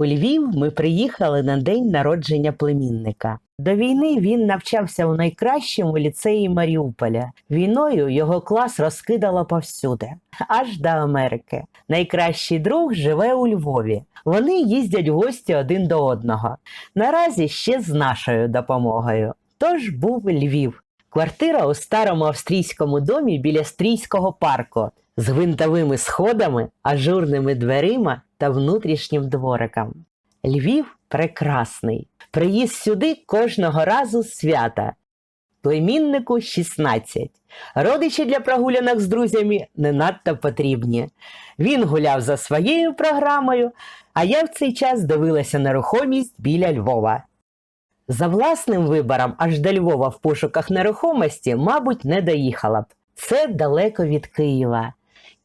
У Львів ми приїхали на день народження племінника. До війни він навчався у найкращому ліцеї Маріуполя. Війною його клас розкидало повсюди, аж до Америки. Найкращий друг живе у Львові. Вони їздять в гості один до одного. Наразі ще з нашою допомогою. Тож був Львів. Квартира у старому австрійському домі біля стрійського парку з гвинтовими сходами, ажурними дверима та внутрішнім двориком. Львів прекрасний. Приїзд сюди кожного разу свята. Племіннику 16. Родичі для прогулянок з друзями не надто потрібні. Він гуляв за своєю програмою, а я в цей час дивилася нерухомість біля Львова. За власним вибором аж до Львова в пошуках нерухомості, мабуть, не доїхала б. Це далеко від Києва.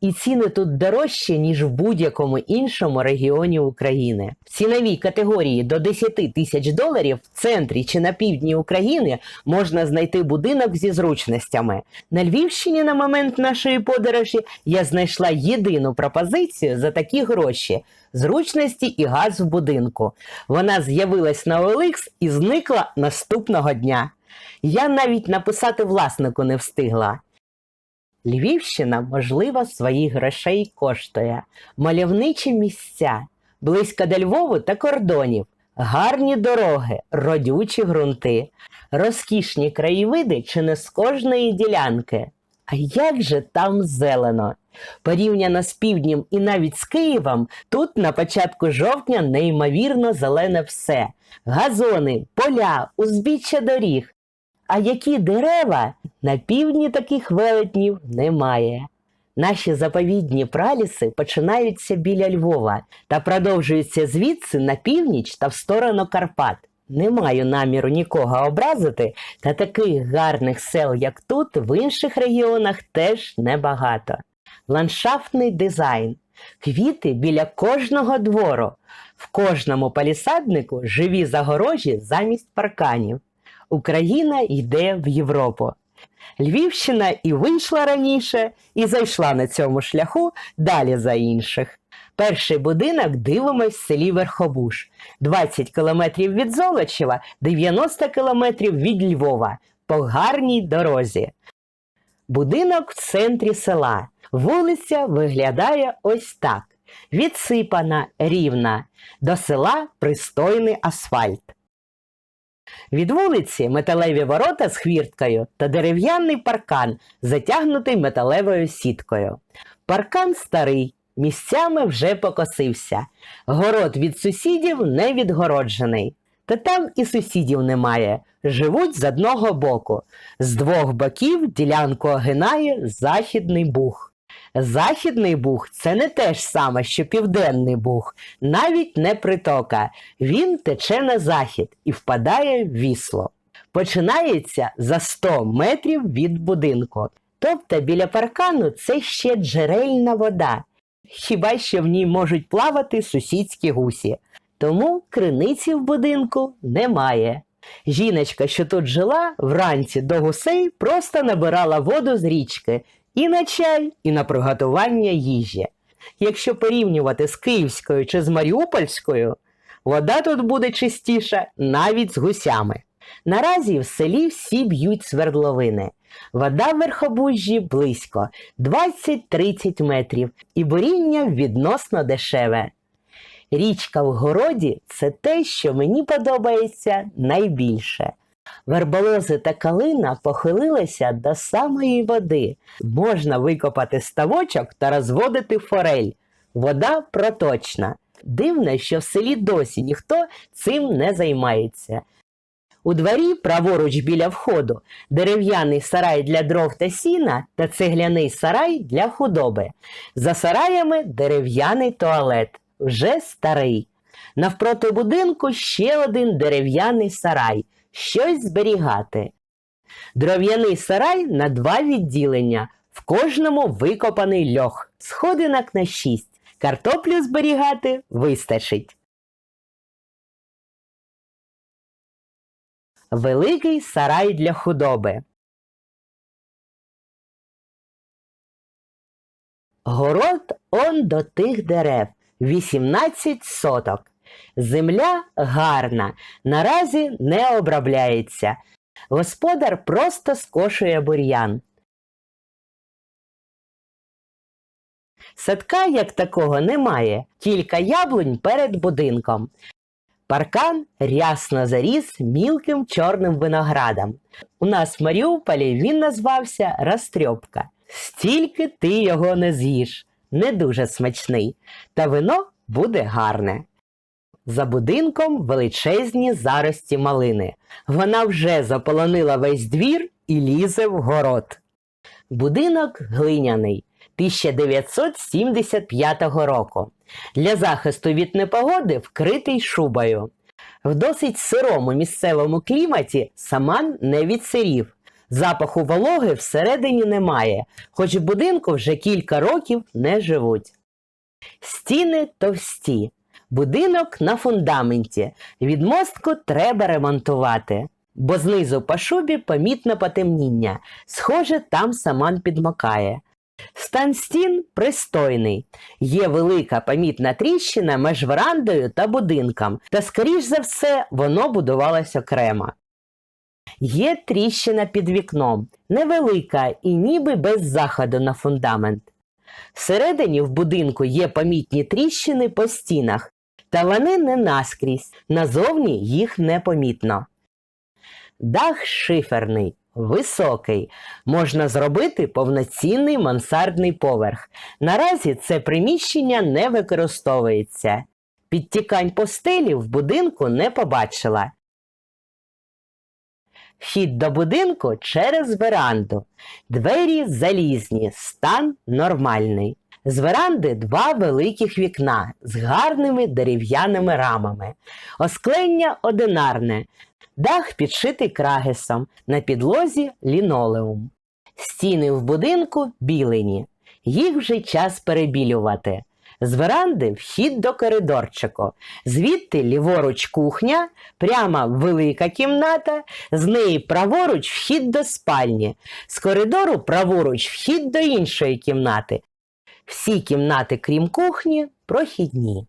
І ціни тут дорожчі, ніж в будь-якому іншому регіоні України. В ціновій категорії до 10 тисяч доларів в центрі чи на півдні України можна знайти будинок зі зручностями. На Львівщині на момент нашої подорожі я знайшла єдину пропозицію за такі гроші зручності і газ в будинку. Вона з'явилась на OLX і зникла наступного дня. Я навіть написати власнику не встигла. Львівщина, можливо, своїх грошей коштує. Мальовничі місця, близько до Львову та кордонів, гарні дороги, родючі ґрунти, розкішні краєвиди чи не з кожної ділянки. А як же там зелено? Порівняно з півднем і навіть з Києвом, тут на початку жовтня неймовірно зелене все: газони, поля, узбіччя доріг. А які дерева на півдні таких велетнів немає. Наші заповідні праліси починаються біля Львова та продовжуються звідси на північ та в сторону Карпат. Не маю наміру нікого образити, та таких гарних сел, як тут, в інших регіонах теж небагато. Ландшафтний дизайн, квіти біля кожного двору, в кожному палісаднику живі загорожі замість парканів. Україна йде в Європу. Львівщина і вийшла раніше, і зайшла на цьому шляху далі за інших. Перший будинок дивимось в селі Верхобуш, 20 кілометрів від Золочева, 90 кілометрів від Львова, по гарній дорозі. Будинок в центрі села. Вулиця виглядає ось так: відсипана, рівна, до села пристойний асфальт. Від вулиці металеві ворота з хвірткою та дерев'яний паркан, затягнутий металевою сіткою. Паркан старий, місцями вже покосився. Город від сусідів не відгороджений. Та там і сусідів немає. Живуть з одного боку. З двох боків ділянку огинає Західний Буг. Західний Буг це не те ж саме, що Південний Буг, навіть не притока. Він тече на захід і впадає в вісло. Починається за 100 метрів від будинку. Тобто біля паркану це ще джерельна вода. Хіба що в ній можуть плавати сусідські гусі. Тому криниці в будинку немає. Жіночка, що тут жила, вранці до гусей просто набирала воду з річки і на чай, і на приготування їжі. Якщо порівнювати з київською чи з маріупольською, вода тут буде чистіша навіть з гусями. Наразі в селі всі б'ють свердловини. Вода в верхобужжі близько 20-30 метрів, і буріння відносно дешеве. Річка в городі це те, що мені подобається найбільше. Верболози та калина похилилися до самої води. Можна викопати ставочок та розводити форель. Вода проточна. Дивно, що в селі досі ніхто цим не займається. У дворі, праворуч біля входу, дерев'яний сарай для дров та сіна та цегляний сарай для худоби. За сараями дерев'яний туалет, вже старий. Навпроти будинку ще один дерев'яний сарай, щось зберігати. Дров'яний сарай на два відділення, в кожному викопаний льох, сходинок на шість. Картоплю зберігати вистачить. Великий сарай для худоби. Город он до тих дерев 18 соток. Земля гарна, наразі не обробляється. Господар просто скошує бур'ян. Садка як такого немає, кілька яблунь перед будинком. Паркан рясно заріс мілким чорним виноградом. У нас в Маріуполі він назвався Растрьопка. Стільки ти його не з'їш, не дуже смачний, та вино буде гарне. За будинком величезні зарості малини. Вона вже заполонила весь двір і лізе в город. Будинок глиняний 1975 року. Для захисту від непогоди вкритий шубою. В досить сирому місцевому кліматі саман не відсирів. Запаху вологи всередині немає, хоч в будинку вже кілька років не живуть. Стіни товсті, будинок на фундаменті. Відмостку треба ремонтувати, бо знизу по шубі помітне потемніння. Схоже, там саман підмокає. Стан стін пристойний. Є велика помітна тріщина між верандою та будинком, та, скоріш за все, воно будувалось окремо. Є тріщина під вікном, невелика і ніби без заходу на фундамент. Всередині в будинку є помітні тріщини по стінах, та вони не наскрізь, назовні їх не помітно. Дах шиферний, високий, можна зробити повноцінний мансардний поверх. Наразі це приміщення не використовується. Підтікань по стелі в будинку не побачила. Вхід до будинку через веранду. Двері залізні, стан нормальний. З веранди два великих вікна з гарними дерев'яними рамами. Осклення одинарне, дах підшитий крагесом, на підлозі лінолеум. Стіни в будинку білені. Їх вже час перебілювати. З веранди вхід до коридорчику. Звідти ліворуч кухня, прямо велика кімната, з неї праворуч вхід до спальні, з коридору праворуч вхід до іншої кімнати. Всі кімнати, крім кухні, прохідні.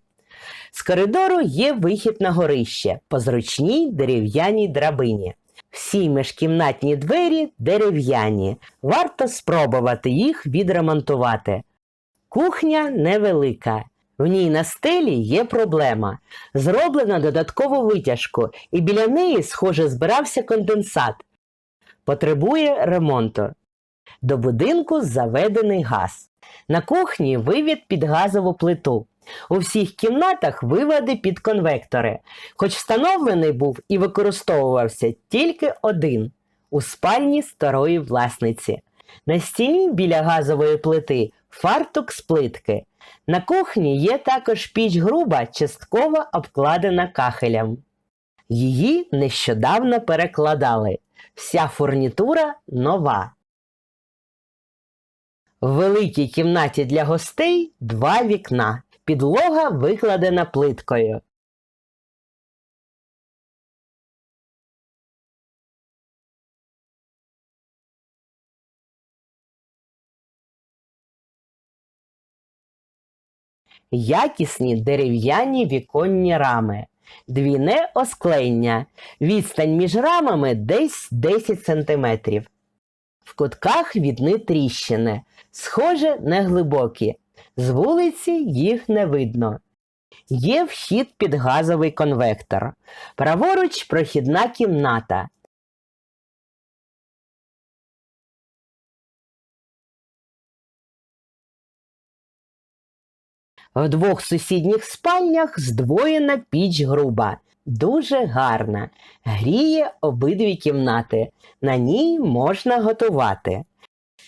З коридору є вихід на горище по зручній дерев'яній драбині. Всі міжкімнатні двері дерев'яні. Варто спробувати їх відремонтувати. Кухня невелика. В ній на стелі є проблема. Зроблено додаткову витяжку, і біля неї, схоже, збирався конденсат. Потребує ремонту. До будинку заведений газ. На кухні вивід під газову плиту. У всіх кімнатах виводи під конвектори, хоч встановлений був і використовувався тільки один у спальні старої власниці. На стіні біля газової плити фартук з плитки. На кухні є також піч груба, частково обкладена кахелем. Її нещодавно перекладали. Вся фурнітура нова. В великій кімнаті для гостей два вікна. Підлога викладена плиткою. Якісні дерев'яні віконні рами. Двійне осклення. Відстань між рамами десь 10 см. В кутках відни тріщини. Схоже, неглибокі. З вулиці їх не видно. Є вхід під газовий конвектор. Праворуч прохідна кімната. В двох сусідніх спальнях здвоєна піч груба, дуже гарна, гріє обидві кімнати. На ній можна готувати.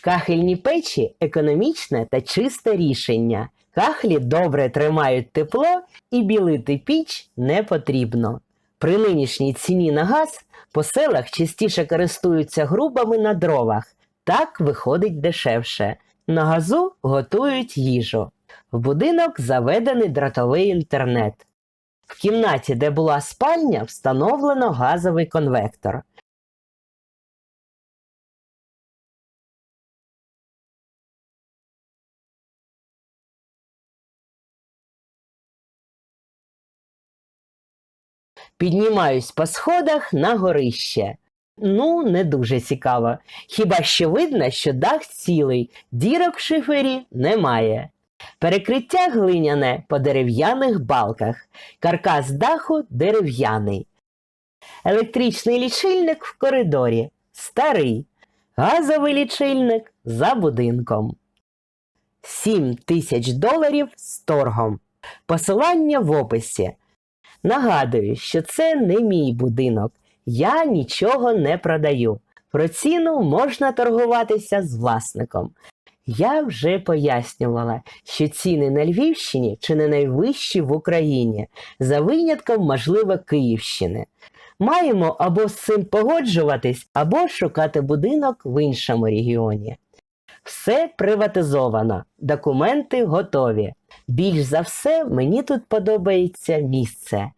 Кахельні печі економічне та чисте рішення. Кахлі добре тримають тепло і білити піч не потрібно. При нинішній ціні на газ по селах частіше користуються грубами на дровах. Так виходить дешевше. На газу готують їжу. В будинок заведений дротовий інтернет. В кімнаті, де була спальня, встановлено газовий конвектор. Піднімаюсь по сходах на горище. Ну, не дуже цікаво. Хіба що видно, що дах цілий, дірок в шифері немає. Перекриття глиняне по дерев'яних балках, каркас даху дерев'яний. Електричний лічильник в коридорі, старий, газовий лічильник за будинком. 7 тисяч доларів з торгом. Посилання в описі. Нагадую, що це не мій будинок. Я нічого не продаю. Про ціну можна торгуватися з власником. Я вже пояснювала, що ціни на Львівщині чи не найвищі в Україні, за винятком, можливо, Київщини. Маємо або з цим погоджуватись, або шукати будинок в іншому регіоні. Все приватизовано, документи готові. Більш за все мені тут подобається місце.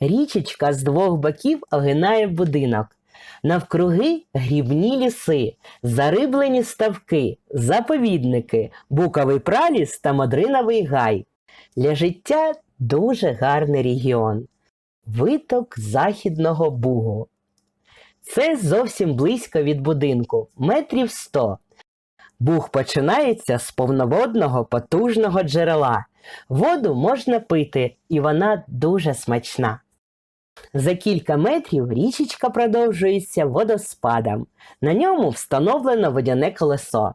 Річечка з двох боків огинає будинок. Навкруги грібні ліси, зариблені ставки, заповідники, буковий праліс та модриновий гай. Для життя дуже гарний регіон. Виток Західного Бугу. Це зовсім близько від будинку, метрів сто. Буг починається з повноводного потужного джерела. Воду можна пити, і вона дуже смачна. За кілька метрів річечка продовжується водоспадом. На ньому встановлено водяне колесо.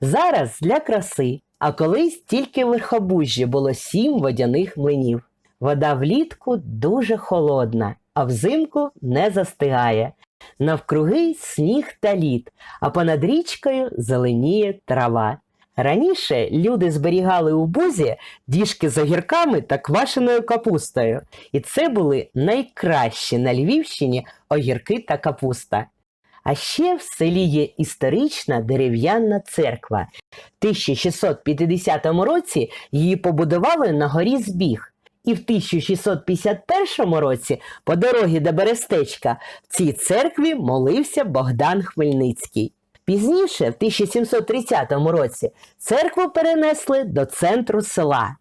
Зараз для краси, а колись тільки в верхобужжі було сім водяних млинів. Вода влітку дуже холодна, а взимку не застигає. Навкруги сніг та лід, а понад річкою зеленіє трава. Раніше люди зберігали у бузі діжки з огірками та квашеною капустою, і це були найкращі на Львівщині огірки та капуста. А ще в селі є історична дерев'яна церква. В 1650 році її побудували на горі Збіг. І в 1651 році по дорозі до Берестечка в цій церкві молився Богдан Хмельницький. Пізніше, в 1730 році, церкву перенесли до центру села.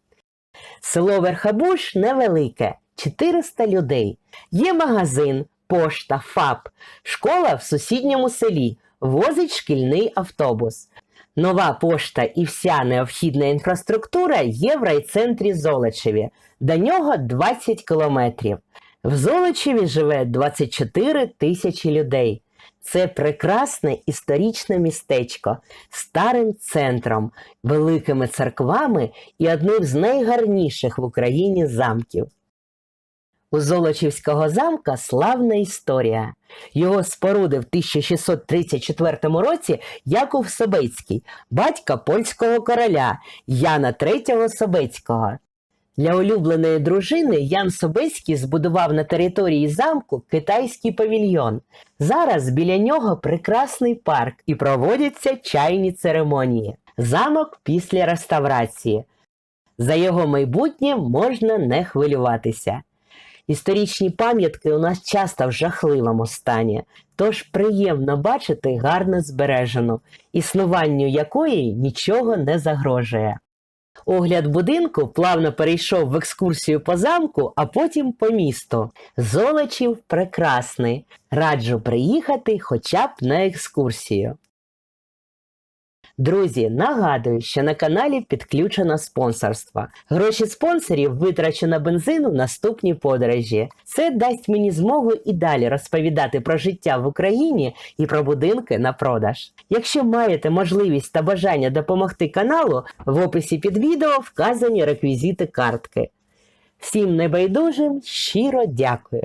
Село Верхабуш невелике, 400 людей. Є магазин, пошта, ФАП, школа в сусідньому селі, возить шкільний автобус. Нова пошта і вся необхідна інфраструктура є в райцентрі Золочеві. До нього 20 кілометрів. В Золочеві живе 24 тисячі людей. Це прекрасне історичне містечко з старим центром, великими церквами і одним з найгарніших в Україні замків. У Золочівського замка славна історія. Його спорудив в 1634 році Яков Собецький, батько польського короля Яна III Собецького. Для улюбленої дружини Ян Собецький збудував на території замку китайський павільйон. Зараз біля нього прекрасний парк і проводяться чайні церемонії. Замок після реставрації. За його майбутнє можна не хвилюватися. Історичні пам'ятки у нас часто в жахливому стані, тож приємно бачити гарно збережену, існуванню якої нічого не загрожує. Огляд будинку плавно перейшов в екскурсію по замку, а потім по місту. Золочів прекрасний. Раджу приїхати хоча б на екскурсію. Друзі, нагадую, що на каналі підключено спонсорство. Гроші спонсорів витрачу на бензин у наступній подорожі. Це дасть мені змогу і далі розповідати про життя в Україні і про будинки на продаж. Якщо маєте можливість та бажання допомогти каналу, в описі під відео вказані реквізити картки. Всім небайдужим щиро дякую.